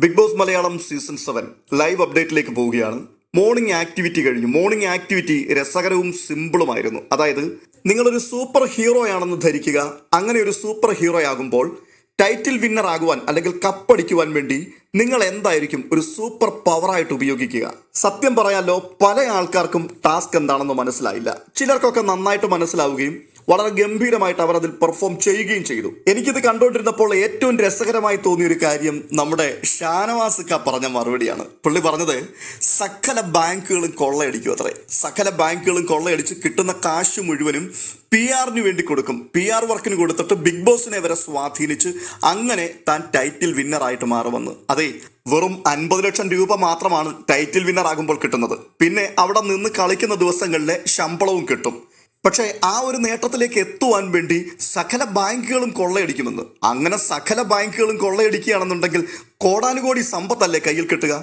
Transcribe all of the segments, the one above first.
Bigg Boss Malayalam season seven live അപ്ഡേറ്റിലേക്ക് പോവുകയാണ്. Morning activity കഴിഞ്ഞു. Morning activity രസകരവും സിമ്പിളുമായിരുന്നു അതായത് നിങ്ങളൊരു സൂപ്പർ ഹീറോയാണെന്ന് ധരിക്കുക അങ്ങനെ ഒരു സൂപ്പർ ഹീറോയാകുമ്പോൾ ടൈറ്റിൽ വിന്നർ ആകുവാൻ അല്ലെങ്കിൽ കപ്പടിക്കുവാൻ വേണ്ടി നിങ്ങൾ എന്തായിരിക്കും ഒരു സൂപ്പർ പവറായിട്ട് ഉപയോഗിക്കുക? സത്യം പറയാലോ പല ആൾക്കാർക്കും ടാസ്ക് എന്താണെന്ന് മനസ്സിലായില്ല. ചിലർക്കൊക്കെ നന്നായിട്ട് മനസ്സിലാവുകയും വളരെ ഗംഭീരമായിട്ട് അവർ അതിൽ പെർഫോം ചെയ്യുകയും ചെയ്തു. എനിക്കിത് കണ്ടുകൊണ്ടിരുന്നപ്പോൾ ഏറ്റവും രസകരമായി തോന്നിയ ഒരു കാര്യം നമ്മുടെ ഷാനവാസ് ഷാനവാസിക്ക പറഞ്ഞ മറുപടിയാണ്. പുള്ളി പറഞ്ഞത് സകല ബാങ്കുകളും കൊള്ളയടിക്കും അത്രേ. സകല ബാങ്കുകളും കൊള്ളയടിച്ച് കിട്ടുന്ന കാശ് മുഴുവനും പി ആറിന് വേണ്ടി കൊടുക്കും. പി ആർ വർക്കിന് കൊടുത്തിട്ട് ബിഗ് ബോസിനെ വരെ സ്വാധീനിച്ച് അങ്ങനെ താൻ ടൈറ്റിൽ വിന്നറായിട്ട് മാറുമെന്ന്. അതെ വെറും അൻപത് ലക്ഷം രൂപ മാത്രമാണ് ടൈറ്റിൽ വിന്നർ ആകുമ്പോൾ കിട്ടുന്നത്. പിന്നെ അവിടെ നിന്ന് കളിക്കുന്ന ദിവസങ്ങളിലെ ശമ്പളവും കിട്ടും. പക്ഷേ ആ ഒരു നേട്ടത്തിലേക്ക് എത്തുവാൻ വേണ്ടി സകല ബാങ്കുകളും കൊള്ളയടിക്കുമെന്ന്. അങ്ങനെ സകല ബാങ്കുകളും കൊള്ളയടിക്കുകയാണെന്നുണ്ടെങ്കിൽ കോടാനുകോടി സമ്പത്തല്ലേ കയ്യിൽ കിട്ടുക?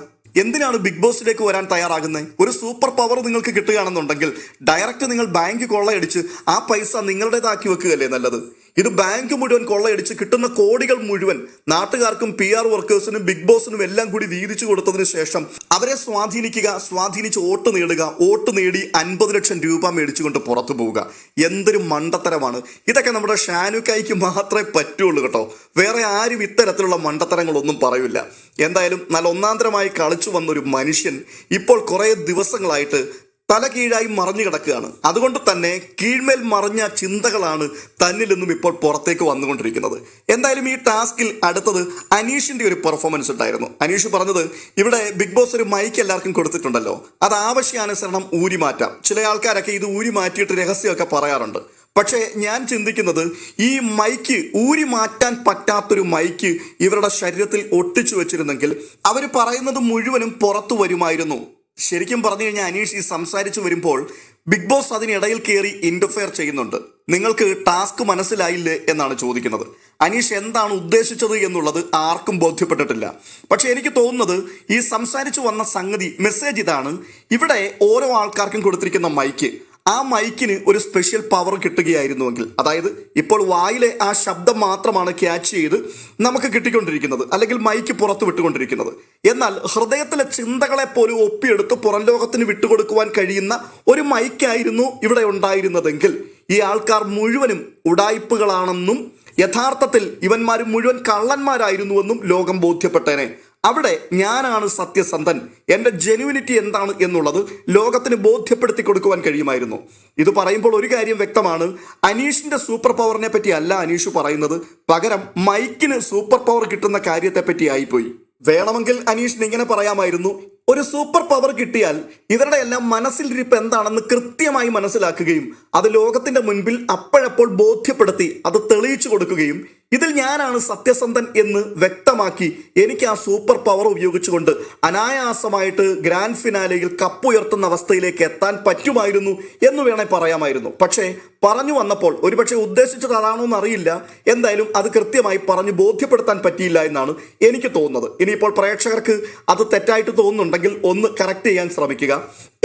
എന്തിനാണ് ബിഗ് ബോസിലേക്ക് വരാൻ തയ്യാറാകുന്നത്? ഒരു സൂപ്പർ പവർ നിങ്ങൾക്ക് കിട്ടുകയാണെന്നുണ്ടെങ്കിൽ ഡയറക്റ്റ് നിങ്ങൾ ബാങ്ക് കൊള്ളയടിച്ച് ആ പൈസ നിങ്ങളുടേതാക്കി വെക്കുകയല്ലേ നല്ലത്? ഇത് ബാങ്ക് മുഴുവൻ കൊള്ളയടിച്ച് കിട്ടുന്ന കോടികൾ മുഴുവൻ നാട്ടുകാർക്കും പി ആർ വർക്കേഴ്സിനും ബിഗ് ബോസിനും എല്ലാം കൂടി വീതിച്ചു കൊടുത്തതിന് ശേഷം അവരെ സ്വാധീനിക്കുക സ്വാധീനിച്ച് വോട്ട് നേടുക വോട്ട് നേടി അൻപത് ലക്ഷം രൂപ മേടിച്ചുകൊണ്ട് പുറത്തു പോവുക. എന്തൊരു മണ്ടത്തരമാണ്. ഇതൊക്കെ നമ്മുടെ ഷാനുക്കായിക്ക് മാത്രമേ പറ്റുള്ളൂ കേട്ടോ. വേറെ ആരും ഇത്തരത്തിലുള്ള മണ്ടത്തരങ്ങളൊന്നും പറയില്ല. എന്തായാലും നല്ല ഒന്നാന്തരമായി കളിച്ചു വന്നൊരു മനുഷ്യൻ ഇപ്പോൾ കുറേ ദിവസങ്ങളായിട്ട് തല കീഴായി മറഞ്ഞു കിടക്കുകയാണ്. അതുകൊണ്ട് തന്നെ കീഴ്മേൽ മറഞ്ഞ ചിന്തകളാണ് തന്നിൽ നിന്നും ഇപ്പോൾ പുറത്തേക്ക് വന്നുകൊണ്ടിരിക്കുന്നത്. എന്തായാലും ഈ ടാസ്കിൽ അടുത്തത് അനീഷിന്റെ ഒരു പെർഫോമൻസ് ഉണ്ടായിരുന്നു. അനീഷ് പറഞ്ഞത് ഇവിടെ ബിഗ് ബോസ് ഒരു മൈക്ക് എല്ലാവർക്കും കൊടുത്തിട്ടുണ്ടല്ലോ. അത് ആവശ്യാനുസരണം ഊരി മാറ്റാം ചില ആൾക്കാരൊക്കെ ഇത് ഊരി മാറ്റിയിട്ട് രഹസ്യമൊക്കെ പറയാറുണ്ട്. പക്ഷേ ഞാൻ ചിന്തിക്കുന്നത് ഈ മൈക്ക് ഊരി മാറ്റാൻ പറ്റാത്തൊരു മൈക്ക് ഇവരുടെ ശരീരത്തിൽ ഒട്ടിച്ചു വെച്ചിരുന്നെങ്കിൽ അവർ പറയുന്നത് മുഴുവനും പുറത്തു വരുമായിരുന്നു. ശരിക്കും പറഞ്ഞു കഴിഞ്ഞാൽ അനീഷ് ഈ സംസാരിച്ചു വരുമ്പോൾ ബിഗ് ബോസ് അതിനിടയിൽ കയറി ഇന്റർഫെയർ ചെയ്യുന്നുണ്ട്. നിങ്ങൾക്ക് ടാസ്ക് മനസ്സിലായില്ലേ എന്നാണ് ചോദിക്കുന്നത്. അനീഷ് എന്താണ് ഉദ്ദേശിച്ചത് എന്നുള്ളത് ആർക്കും ബോധ്യപ്പെട്ടിട്ടില്ല. പക്ഷെ എനിക്ക് തോന്നുന്നത് ഈ സംസാരിച്ചു വന്ന സംഗതി മെസ്സേജ് ഇതാണ്. ഇവിടെ ഓരോ ആൾക്കാർക്കും കൊടുത്തിരിക്കുന്ന മൈക്ക് ആ മൈക്കിന് ഒരു സ്പെഷ്യൽ പവർ കിട്ടുകയായിരുന്നുവെങ്കിൽ അതായത് ഇപ്പോൾ വായിലെ ആ ശബ്ദം മാത്രമാണ് ക്യാച്ച് ചെയ്ത് നമുക്ക് കിട്ടിക്കൊണ്ടിരിക്കുന്നത് അല്ലെങ്കിൽ മൈക്ക് പുറത്ത് വിട്ടുകൊണ്ടിരിക്കുന്നത്. എന്നാൽ ഹൃദയത്തിലെ ചിന്തകളെ പോലും ഒപ്പിയെടുത്ത് പുറം ലോകത്തിന് വിട്ടുകൊടുക്കുവാൻ കഴിയുന്ന ഒരു മൈക്കായിരുന്നു ഇവിടെ ഉണ്ടായിരുന്നതെങ്കിൽ ഈ ആൾക്കാർ മുഴുവനും ഉടായ്പകളാണെന്നും യഥാർത്ഥത്തിൽ ഇവന്മാർ മുഴുവൻ കള്ളന്മാരായിരുന്നുവെന്നും ലോകം ബോധ്യപ്പെട്ടേനെ. അവിടെ ഞാനാണ് സത്യസന്ധൻ. എന്റെ ജെനുവിനിറ്റി എന്താണ് എന്നുള്ളത് ലോകത്തിന് ബോധ്യപ്പെടുത്തി കൊടുക്കുവാൻ കഴിയുമായിരുന്നു. ഇത് പറയുമ്പോൾ ഒരു കാര്യം വ്യക്തമാണ്. അനീഷിന്റെ സൂപ്പർ പവറിനെ പറ്റി അല്ല അനീഷ് പറയുന്നത്. പകരം മൈക്കിന് സൂപ്പർ പവർ കിട്ടുന്ന കാര്യത്തെ പറ്റി ആയിപ്പോയി. വേണമെങ്കിൽ അനീഷിന് ഇങ്ങനെ പറയാമായിരുന്നു. ഒരു സൂപ്പർ പവർ കിട്ടിയാൽ ഇവരുടെ എല്ലാം മനസ്സിലിരിപ്പ് എന്താണെന്ന് കൃത്യമായി മനസ്സിലാക്കുകയും അത് ലോകത്തിന്റെ മുൻപിൽ അപ്പോഴപ്പോൾ ബോധ്യപ്പെടുത്തി അത് തെളിയിച്ചു കൊടുക്കുകയും ഇതിൽ ഞാനാണ് സത്യസന്ധൻ എന്ന് വ്യക്തമാക്കി എനിക്ക് ആ സൂപ്പർ പവർ ഉപയോഗിച്ചുകൊണ്ട് അനായാസമായിട്ട് ഗ്രാൻഡ് ഫിനാലയിൽ കപ്പുയർത്തുന്ന അവസ്ഥയിലേക്ക് എത്താൻ പറ്റുമായിരുന്നു എന്ന് വേണേൽ പറയാമായിരുന്നു. പക്ഷേ പറഞ്ഞു വന്നപ്പോൾ ഒരുപക്ഷെ ഉദ്ദേശിച്ചത് അതാണോ എന്നറിയില്ല. എന്തായാലും അത് കൃത്യമായി പറഞ്ഞു ബോധ്യപ്പെടുത്താൻ പറ്റിയില്ല എന്നാണ് എനിക്ക് തോന്നുന്നത്. ഇനിയിപ്പോൾ പ്രേക്ഷകർക്ക് അത് തെറ്റായിട്ട് തോന്നുന്നുണ്ടെങ്കിൽ ഒന്ന് കറക്റ്റ് ചെയ്യാൻ ശ്രമിക്കുക.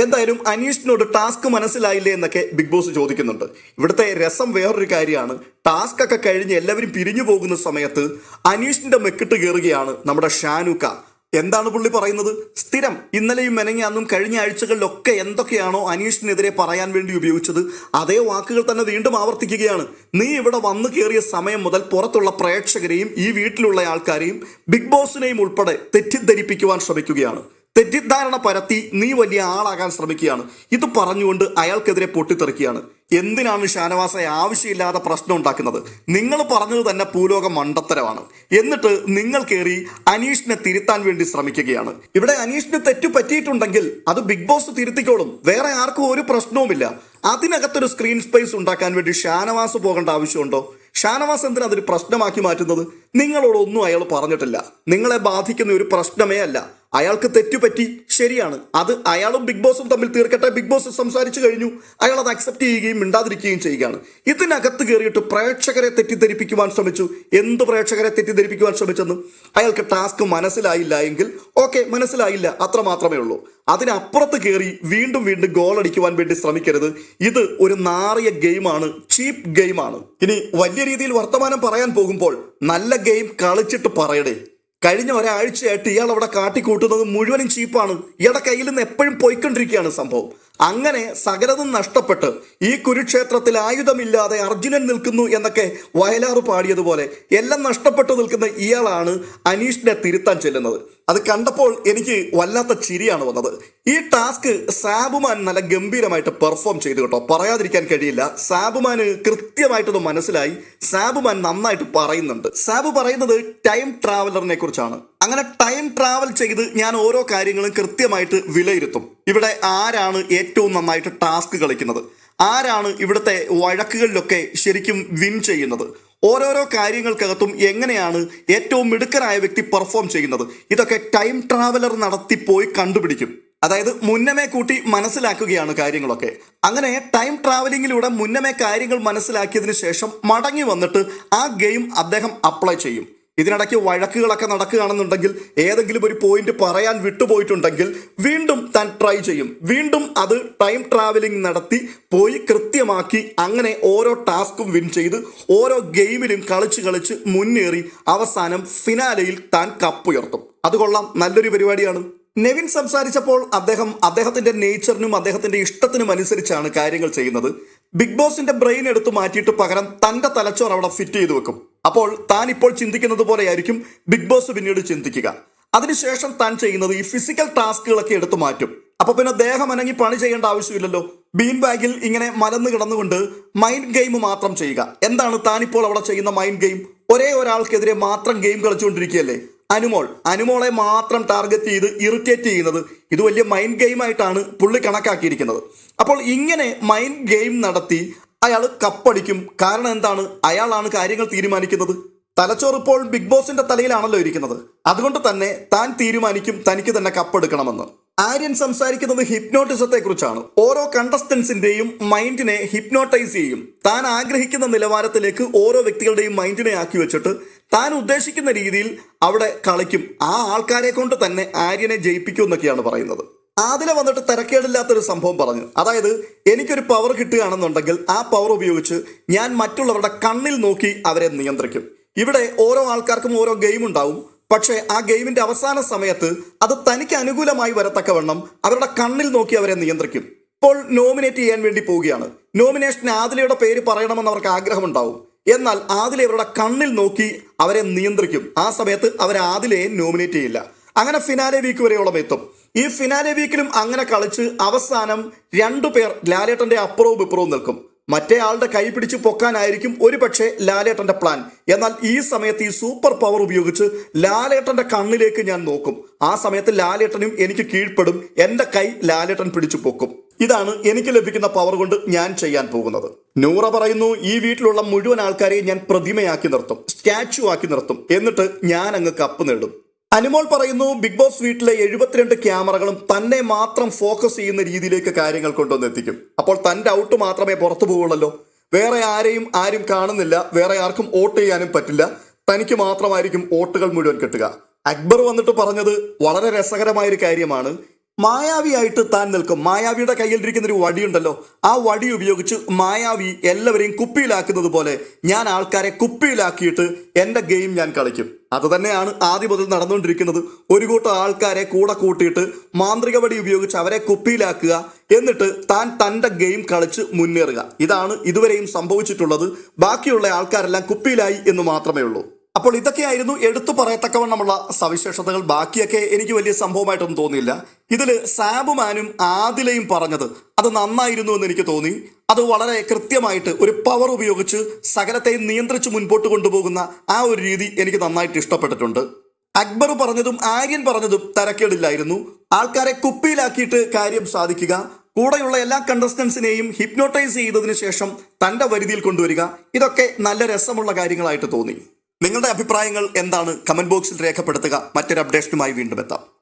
എന്തായാലും അനീഷിനോട് ടാസ്ക് മനസ്സിലായില്ലേ എന്നൊക്കെ ബിഗ് ബോസ് ചോദിക്കുന്നുണ്ട്. ഇവിടുത്തെ രസം വേറൊരു കാര്യമാണ്. ടാസ്ക് ഒക്കെ കഴിഞ്ഞ് എല്ലാവരും പിരിഞ്ഞു പോകുന്ന സമയത്ത് അനീഷിന്റെ മെക്കിട്ട് കയറുകയാണ് നമ്മുടെ ഷാനുക്ക. എന്താണ് പുള്ളി പറയുന്നത്? സ്ഥിരം ഇന്നലെയും മെനങ്ങാന്നും കഴിഞ്ഞ ആഴ്ചകളിലൊക്കെ എന്തൊക്കെയാണോ അനീഷിനെതിരെ പറയാൻ വേണ്ടി ഉപയോഗിച്ചത് അതേ വാക്കുകൾ തന്നെ വീണ്ടും ആവർത്തിക്കുകയാണ്. നീ ഇവിടെ വന്നു കയറിയ സമയം മുതൽ പുറത്തുള്ള പ്രേക്ഷകരെയും ഈ വീട്ടിലുള്ള ആൾക്കാരെയും ബിഗ് ബോസിനെയും ഉൾപ്പെടെ തെറ്റിദ്ധരിപ്പിക്കുവാൻ ശ്രമിക്കുകയാണ്. തെറ്റിദ്ധാരണ പരത്തി നീ വലിയ ആളാകാൻ ശ്രമിക്കുകയാണ്. ഇത് പറഞ്ഞുകൊണ്ട് അയാൾക്കെതിരെ പൊട്ടിത്തെറിക്കുകയാണ്. എന്തിനാണ് ഷാനവാസെ ആവശ്യമില്ലാതെ പ്രശ്നം ഉണ്ടാക്കുന്നത്? നിങ്ങൾ പറഞ്ഞത് തന്നെ ഭൂലോക മണ്ടത്തരമാണ്. എന്നിട്ട് നിങ്ങൾ കയറി അനീഷിനെ തിരുത്താൻ വേണ്ടി ശ്രമിക്കുകയാണ്. ഇവിടെ അനീഷിന് തെറ്റു പറ്റിയിട്ടുണ്ടെങ്കിൽ അത് ബിഗ് ബോസ് തിരുത്തിക്കോളും. വേറെ ആർക്കും ഒരു പ്രശ്നവുമില്ല. അതിനകത്തൊരു സ്ക്രീൻ സ്പേസ് ഉണ്ടാക്കാൻ വേണ്ടി ഷാനവാസ് പോകേണ്ട ആവശ്യമുണ്ടോ? ഷാനവാസ് എന്തിനാ അതൊരു പ്രശ്നമാക്കി മാറ്റുന്നത്? നിങ്ങളോടൊന്നും അയാൾ പറഞ്ഞിട്ടില്ല. നിങ്ങളെ ബാധിക്കുന്ന ഒരു പ്രശ്നമേ അല്ല. അയാൾക്ക് തെറ്റുപറ്റി. ശരിയാണ്. അത് അയാളും ബിഗ് ബോസും തമ്മിൽ തീർക്കട്ടെ. ബിഗ് ബോസ് സംസാരിച്ചു കഴിഞ്ഞു. അയാൾ അത് അക്സെപ്റ്റ് ചെയ്യുകയും മിണ്ടാതിരിക്കുകയും ചെയ്യുകയാണ്. ഇതിനകത്ത് കയറിയിട്ട് പ്രേക്ഷകരെ തെറ്റിദ്ധരിപ്പിക്കുവാൻ ശ്രമിച്ചു. എന്ത് പ്രേക്ഷകരെ തെറ്റിദ്ധരിപ്പിക്കുവാൻ ശ്രമിച്ചെന്ന് അയാൾക്ക് ടാസ്ക് മനസ്സിലായില്ല എങ്കിൽ ഓക്കെ മനസ്സിലായില്ല. അത്ര മാത്രമേ ഉള്ളൂ. അതിനപ്പുറത്ത് കയറി വീണ്ടും വീണ്ടും ഗോൾ അടിക്കുവാൻ വേണ്ടി ശ്രമിക്കരുത്. ഇത് ഒരു നാറിയ ഗെയിമാണ് ചീപ്പ് ഗെയിമാണ് ഇനി വലിയ രീതിയിൽ വർത്തമാനം പറയാൻ പോകുമ്പോൾ നല്ല ഗെയിം കളിച്ചിട്ട് പറയടേ. കഴിഞ്ഞ ഒരാഴ്ചയായിട്ട് ഇയാൾ അവിടെ കാട്ടിക്കൂട്ടുന്നത് മുഴുവനും ചീപ്പാണ്. ഇയാളുടെ കയ്യിൽ നിന്ന് എപ്പോഴും പോയിക്കൊണ്ടിരിക്കുകയാണ് സംഭവം. അങ്ങനെ സകലതും നഷ്ടപ്പെട്ട് ഈ കുരുക്ഷേത്രത്തിൽ ആയുധമില്ലാതെ അർജുനൻ നിൽക്കുന്നു എന്നൊക്കെ വയലാർ പാടിയതുപോലെ എല്ലാം നഷ്ടപ്പെട്ടു നിൽക്കുന്ന ഇയാളാണ് അനീഷിനെ തിരുത്താൻ ചെല്ലുന്നത്. അത് കണ്ടപ്പോൾ എനിക്ക് വല്ലാത്ത ചിരിയാണ് വന്നത്. ഈ ടാസ്ക് സാബുമാൻ നല്ല ഗംഭീരമായിട്ട് പെർഫോം ചെയ്തു കേട്ടോ. പറയാതിരിക്കാൻ കഴിയില്ല. സാബുമാന് കൃത്യമായിട്ടത് മനസ്സിലായി. സാബുമാൻ നന്നായിട്ട് പറയുന്നുണ്ട്. സാബു പറയുന്നത് ടൈം ട്രാവലറിനെ കുറിച്ചാണ്. അങ്ങനെ ടൈം ട്രാവൽ ചെയ്ത് ഞാൻ ഓരോ കാര്യങ്ങളും കൃത്യമായിട്ട് വിലയിരുത്തും. ഇവിടെ ആരാണ് ഏറ്റവും നന്നായിട്ട് ടാസ്ക് കളിക്കുന്നത്? ആരാണ് ഇവിടുത്തെ വഴക്കുകളിലൊക്കെ ശരിക്കും വിൻ ചെയ്യുന്നത്? ഓരോരോ കാര്യങ്ങൾക്കകത്തും എങ്ങനെയാണ് ഏറ്റവും മിടുക്കനായ വ്യക്തി പെർഫോം ചെയ്യുന്നത്? ഇതൊക്കെ ടൈം ട്രാവലർ നടത്തി പോയി കണ്ടുപിടിക്കും. അതായത് മുന്നമേ കൂട്ടി മനസ്സിലാക്കുകയാണ് കാര്യങ്ങളൊക്കെ. അങ്ങനെ ടൈം ട്രാവലിങ്ങിലൂടെ മുന്നമേ കാര്യങ്ങൾ മനസ്സിലാക്കിയതിന് ശേഷം മടങ്ങി വന്നിട്ട് ആ ഗെയിം അദ്ദേഹം അപ്ലൈ ചെയ്യും. ഇതിനിടയ്ക്ക് വഴക്കുകളൊക്കെ നടക്കുകയാണെന്നുണ്ടെങ്കിൽ ഏതെങ്കിലും ഒരു പോയിന്റ് പറയാൻ വിട്ടുപോയിട്ടുണ്ടെങ്കിൽ വീണ്ടും താൻ ട്രൈ ചെയ്യും. വീണ്ടും അത് ടൈം ട്രാവലിംഗ് നടത്തി പോയി കൃത്യമാക്കി അങ്ങനെ ഓരോ ടാസ്കും വിൻ ചെയ്ത് ഓരോ ഗെയിമിലും കളിച്ച് കളിച്ച് മുന്നേറി അവസാനം ഫിനാലയിൽ താൻ കപ്പുയർത്തും അത് കൊള്ളാം. നല്ലൊരു പരിപാടിയാണ്. നെവിൻ സംസാരിച്ചപ്പോൾ അദ്ദേഹം അദ്ദേഹത്തിന്റെ നേച്ചറിനും അദ്ദേഹത്തിന്റെ ഇഷ്ടത്തിനും അനുസരിച്ചാണ് കാര്യങ്ങൾ ചെയ്യുന്നത്. ബിഗ് ബോസിന്റെ ബ്രെയിൻ എടുത്ത് മാറ്റിയിട്ട് പകരം തന്റെ തലച്ചോറ് അവിടെ ഫിറ്റ് ചെയ്തു വെക്കും. അപ്പോൾ താൻ ഇപ്പോൾ ചിന്തിക്കുന്നത് പോലെയായിരിക്കും ബിഗ് ബോസ് പിന്നീട് ചിന്തിക്കുക. അതിനുശേഷം താൻ ചെയ്യുന്നത് ഈ ഫിസിക്കൽ ടാസ്കുകളൊക്കെ എടുത്തു മാറ്റും. അപ്പൊ പിന്നെ ദേഹം അനങ്ങി പണി ചെയ്യേണ്ട ആവശ്യമില്ലല്ലോ. ബീൻ ബാഗിൽ ഇങ്ങനെ മലന്ന് കിടന്നുകൊണ്ട് മൈൻഡ് ഗെയിം മാത്രം ചെയ്യുക. എന്താണ് താനിപ്പോൾ അവിടെ ചെയ്യുന്ന മൈൻഡ് ഗെയിം ഒരേ ഒരാൾക്കെതിരെ മാത്രം ഗെയിം കളിച്ചുകൊണ്ടിരിക്കുകയല്ലേ? അനുമോൾ. അനുമോളെ മാത്രം ടാർഗറ്റ് ചെയ്ത് ഇറിറ്റേറ്റ് ചെയ്യുന്നത് ഇത് വലിയ മൈൻഡ് ഗെയിമായിട്ടാണ് പുള്ളി കണക്കാക്കിയിരിക്കുന്നത്. അപ്പോൾ ഇങ്ങനെ മൈൻഡ് ഗെയിം നടത്തി അയാൾ കപ്പടിക്കും. കാരണം എന്താണ്? അയാളാണ് കാര്യങ്ങൾ തീരുമാനിക്കുന്നത്. തലച്ചോറ് ഇപ്പോൾ ബിഗ് ബോസിന്റെ തലയിലാണല്ലോ ഇരിക്കുന്നത്. അതുകൊണ്ട് തന്നെ താൻ തീരുമാനിക്കും തനിക്ക് തന്നെ കപ്പെടുക്കണമെന്ന്. ആര്യൻ സംസാരിക്കുന്നത് ഹിപ്നോട്ടിസത്തെ കുറിച്ചാണ്. ഓരോ കണ്ടസ്റ്റൻസിന്റെയും മൈൻഡിനെ ഹിപ്നോട്ടൈസ് ചെയ്യും. താൻ ആഗ്രഹിക്കുന്ന നിലവാരത്തിലേക്ക് ഓരോ വ്യക്തികളുടെയും മൈൻഡിനെ ആക്കി വെച്ചിട്ട് താൻ ഉദ്ദേശിക്കുന്ന രീതിയിൽ അവിടെ കളിക്കും. ആ ആൾക്കാരെ കൊണ്ട് തന്നെ ആര്യനെ ജയിപ്പിക്കും എന്നൊക്കെയാണ് പറയുന്നത്. ആദില വന്നിട്ട് തിരക്കേടില്ലാത്തൊരു സംഭവം പറഞ്ഞു. അതായത് എനിക്കൊരു പവർ കിട്ടുകയാണെന്നുണ്ടെങ്കിൽ ആ പവർ ഉപയോഗിച്ച് ഞാൻ മറ്റുള്ളവരുടെ കണ്ണിൽ നോക്കി അവരെ നിയന്ത്രിക്കും. ഇവിടെ ഓരോ ആൾക്കാർക്കും ഓരോ ഗെയിം ഉണ്ടാവും. പക്ഷേ ആ ഗെയിമിന്റെ അവസാന സമയത്ത് അത് തനിക്ക് അനുകൂലമായി വരത്തക്കവണ്ണം അവരുടെ കണ്ണിൽ നോക്കി അവരെ നിയന്ത്രിക്കും. ഇപ്പോൾ നോമിനേറ്റ് ചെയ്യാൻ വേണ്ടി പോവുകയാണ്. നോമിനേഷൻ ആദിലയുടെ പേര് പറയണമെന്ന് അവർക്ക് ആഗ്രഹമുണ്ടാവും. എന്നാൽ ആദിലെ അവരുടെ കണ്ണിൽ നോക്കി അവരെ നിയന്ത്രിക്കും. ആ സമയത്ത് അവർ ആദിലെ നോമിനേറ്റ് ചെയ്യില്ല. അങ്ങനെ ഫിനാലെ വീക്ക് വരെയോളം എത്തും ഈ ഫിനാലെ വീക്കിലും അങ്ങനെ കളിച്ച് അവസാനം രണ്ടു പേർ ലാലേട്ടന്റെ അപ്പുറവും ഇപ്പുറവും നിൽക്കും. മറ്റേ ആളുടെ കൈ പിടിച്ച് പൊക്കാനായിരിക്കും ഒരു പക്ഷേ ലാലേട്ടന്റെ പ്ലാൻ എന്നാൽ ഈ സമയത്ത് ഈ സൂപ്പർ പവർ ഉപയോഗിച്ച് ലാലേട്ടന്റെ കണ്ണിലേക്ക് ഞാൻ നോക്കും. ആ സമയത്ത് ലാലേട്ടനും എനിക്ക് കീഴ്പ്പെടും. എന്റെ കൈ ലാലേട്ടൻ പിടിച്ചു പൊക്കും. ഇതാണ് എനിക്ക് ലഭിക്കുന്ന പവർ കൊണ്ട് ഞാൻ ചെയ്യാൻ പോകുന്നത്. നൂറ പറയുന്നു ഈ വീട്ടിലുള്ള മുഴുവൻ ആൾക്കാരെയും ഞാൻ പ്രതിമയാക്കി നിർത്തും സ്റ്റാച്ചു ആക്കി നിർത്തും എന്നിട്ട് ഞാൻ അങ്ങ് കപ്പ് നേടും. അനുമോൾ പറയുന്നു ബിഗ് ബോസ് വീട്ടിലെ എഴുപത്തിരണ്ട് ക്യാമറകളും തന്നെ മാത്രം ഫോക്കസ് ചെയ്യുന്ന രീതിയിലേക്ക് കാര്യങ്ങൾ കൊണ്ടുവന്നെത്തിക്കും അപ്പോൾ തന്റെ ഔട്ട് മാത്രമേ പുറത്തു പോകുള്ളല്ലോ വേറെ ആരെയും ആരും കാണുന്നില്ല വേറെ ആർക്കും വോട്ട് ചെയ്യാനും പറ്റില്ല. തനിക്ക് മാത്രമായിരിക്കും വോട്ടുകൾ മുഴുവൻ കിട്ടുക. അക്ബർ വന്നിട്ട് പറഞ്ഞത് വളരെ രസകരമായ ഒരു കാര്യമാണ്. മായാവിയായിട്ട് താൻ നിൽക്കും. മായാവിയുടെ കയ്യിലിരിക്കുന്ന ഒരു വടിയുണ്ടല്ലോ. ആ വടി ഉപയോഗിച്ച് മായാവി എല്ലാവരെയും കുപ്പിയിലാക്കുന്നത് പോലെ ഞാൻ ആൾക്കാരെ കുപ്പിയിലാക്കിയിട്ട് എന്റെ ഗെയിം ഞാൻ കളിക്കും. അത് തന്നെയാണ് ആദ്യം മുതൽ നടന്നുകൊണ്ടിരിക്കുന്നത്. ഒരു കൂട്ടം ആൾക്കാരെ കൂടെ കൂട്ടിയിട്ട് മാന്ത്രിക വടി ഉപയോഗിച്ച് അവരെ കുപ്പിയിലാക്കുക എന്നിട്ട് താൻ തന്റെ ഗെയിം കളിച്ച് മുന്നേറുക. ഇതാണ് ഇതുവരെയും സംഭവിച്ചിട്ടുള്ളത്. ബാക്കിയുള്ള ആൾക്കാരെല്ലാം കുപ്പിയിലായി എന്ന് മാത്രമേ ഉള്ളൂ. അപ്പോൾ ഇതൊക്കെയായിരുന്നു എടുത്തു പറയത്തക്കവണ്ണമുള്ള സവിശേഷതകൾ. ബാക്കിയൊക്കെ എനിക്ക് വലിയ സംഭവമായിട്ടൊന്നും തോന്നിയില്ല. ഇതിൽ സാബുമാനും ആദിലയും പറഞ്ഞത് അത് നന്നായിരുന്നു എന്ന് എനിക്ക് തോന്നി. അത് വളരെ കൃത്യമായിട്ട് ഒരു പവർ ഉപയോഗിച്ച് സകലത്തെയും നിയന്ത്രിച്ച് മുൻപോട്ട് കൊണ്ടുപോകുന്ന ആ ഒരു രീതി എനിക്ക് നന്നായിട്ട് ഇഷ്ടപ്പെട്ടിട്ടുണ്ട്. അക്ബർ പറഞ്ഞതും ആര്യൻ പറഞ്ഞതും തരക്കേടില്ലായിരുന്നു. ആൾക്കാരെ കുപ്പിയിലാക്കിയിട്ട് കാര്യം സാധിക്കുക കൂടെയുള്ള എല്ലാ കണ്ടസ്റ്റൻസിനെയും ഹിപ്നോട്ടൈസ് ചെയ്തതിനു ശേഷം തന്റെ വരുതിയിൽ കൊണ്ടുവരിക ഇതൊക്കെ നല്ല രസമുള്ള കാര്യങ്ങളായിട്ട് തോന്നി. നിങ്ങളുടെ അഭിപ്രായങ്ങൾ എന്താണ്? കമന്റ് ബോക്സിൽ രേഖപ്പെടുത്തുക. മറ്റൊരു അപ്ഡേഷനുമായി വീണ്ടും എത്താം.